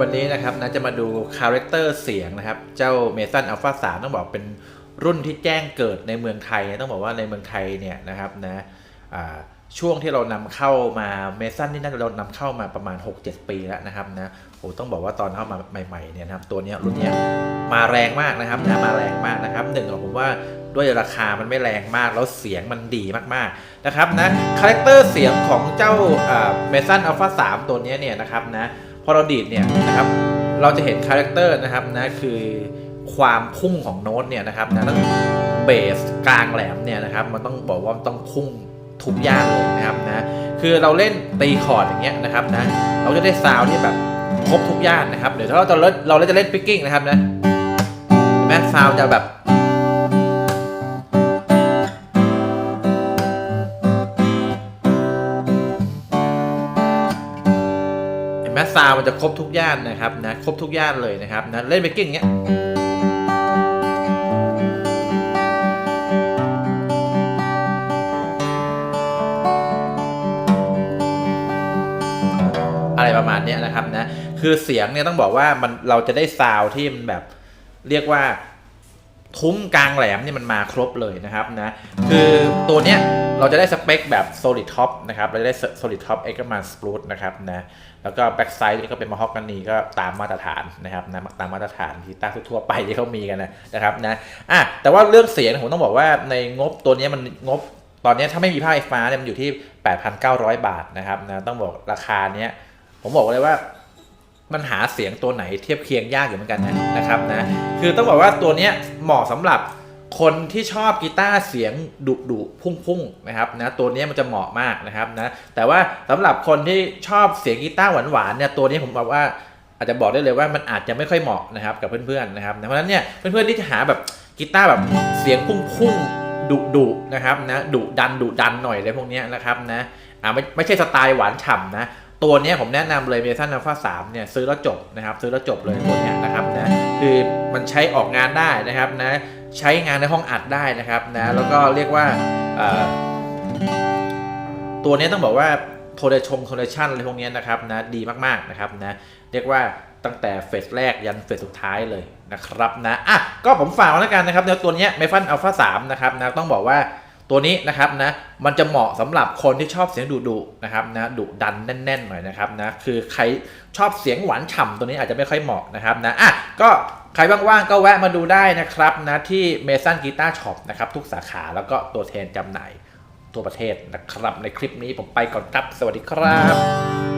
วันนี้นะครับนะจะมาดูคาแรคเตอร์เสียงนะครับ เจ้า m ม s o n Alpha 3ต้องบอกเป็นรุ่นที่แจ้งเกิดในเมืองไทย ต้องบอกว่าในเมืองไทยเนี่ยนะครับนะช่วงที่เรานำเข้ามาเมซันนี่น่าจะเรานำเข้ามาประมาณ 6-7 ปีแล้วนะครับนะโอ้ต้องบอกว่าตอนเข้ามาใหม่ๆเนี่ยนะครับตัวเนี้ยรุ่นเนี้ยมาแรงมากนะครับนะมาแรงมากนะครับหนึ่งผมว่าด้วยราคามันไม่แรงมากแล้วเสียงมันดีมากๆนะครับนะคาแรคเตอร์เสียงของเจ้าเมซันอัลฟา3ตัวนี้เนี่ยนะครับนะ พอเราดีดเนี่ยนะครับเราจะเห็นคาแรคเตอร์นะครับนะคือความพุ่งของโน้ตเนี่ยนะครับนะแล้วเบสกลางแหลมเนี่ยนะครับมันต้องบอกว่าต้องพุ่งทุกย่านเลยนะครับนะคือเราเล่นตีคอร์ดอย่างเงี้ยนะครับนะเราจะได้ซาวที่แบบครบทุกย่านนะครับเดี๋ยวถ้าเราจะเล่นเราจะเล่นปิกกิ้งนะครับนะเห็นไหมซาวจะแบบ นไหมซาวมันจะครบทุกย่านนะครับนะครบทุกย่านเลยนะครับนะเล่นปิกกิ้งอย่างเงี้ยอะไรประมาณนี้นะครับนะคือเสียงเนี่ยต้องบอกว่ามันเราจะได้ซาวที่มันแบบเรียกว่า ทุ้มกลางแหลมนี่มันมาครบเลยนะครับนะคือตัวเนี้ยเราจะได้สเปคแบบ solid top นะครับเราจะได้ solid top e x m a n spruce นะครับนะแล้วก็ back side นี่ก็เป็น mahogany ก็ตามมาตรฐานนะครับนะตามมาตรฐานที่ตั้งทั่วไปที่เขามีกันนะนะครับนะอะแต่ว่าเรื่องเสียงผมต้องบอกว่าในงบตัวเนี้ยมันงบตอนเนี้ยถ้าไม่มีภาไฟฟ้าเนี่ยมันอยู่ที่ 8,900 บาทนะครับนะต้องบอกราคาเนี้ยผมบอกเลยว่า มันหาเสียงตัวไหนเทียบเคียงยากอยู่เหมือนกันนะนะครับนะคือต้องบอกว่าตัวเนี้ยเหมาะสำหรับคนที่ชอบกีตาร์เสียงดุดุพุ่งพุ่งๆนะครับนะตัวนี้มันจะเหมาะมากนะครับนะแต่ว่าสำหรับคนที่ชอบเสียงกีตาร์หวานหวานๆเนี่ยตัวนี้ผมบอกว่าอาจจะบอกได้เลยว่ามันอาจจะไม่ค่อยเหมาะนะครับกับเพื่อนๆนะครับเพราะฉะนั้นเนี่ยเพื่อนๆที่จะหาแบบกีตาร์แบบเสียงพุ่งพุ่งดุดุนะครับนะดุดันดุดันหน่อยเลยพวกนี้นะครับนะอ่าไม่ไม่ใช่สไตล์หวานฉ่ำนะ ตัวนี้ผมแนะนำเลยเมทัลอัลฟา3เนี่ยซื้อแล้วจบนะครับซื้อแล้วจบเลยตัวนี้นะครับนะคือมันใช้ออกงานได้นะครับนะใช้งานในห้องอัดได้นะครับนะแล้วก็เรียกว่าตัวนี้ต้องบอกว่าโทเดชงโทเดชันอะไรพวกนี้นะครับนะดีมากๆนะครับนะเรียกว่าตั้งแต่เฟสแรกยันเฟสสุดท้ายเลยนะครับนะอะก็ผมฝากไว้แล้วกันนะครับในตัวนี้เมฟันอัลฟา3นะครับนะต้องบอกว่า ตัวนี้นะครับนะมันจะเหมาะสำหรับคนที่ชอบเสียงดุดุนะครับนะดุดันแน่นๆหน่อยนะครับนะคือใครชอบเสียงหวานฉ่ำตัวนี้อาจจะไม่ค่อยเหมาะนะครับนะอะก็ใครว่างๆก็แวะมาดูได้นะครับนะที่เมสันกีตาร์ช็อปนะครับทุกสาขาแล้วก็ตัวแทนจำหน่ายทั่วประเทศนะครับ ในคลิปนี้ผมไปก่อนครับ สวัสดีครับ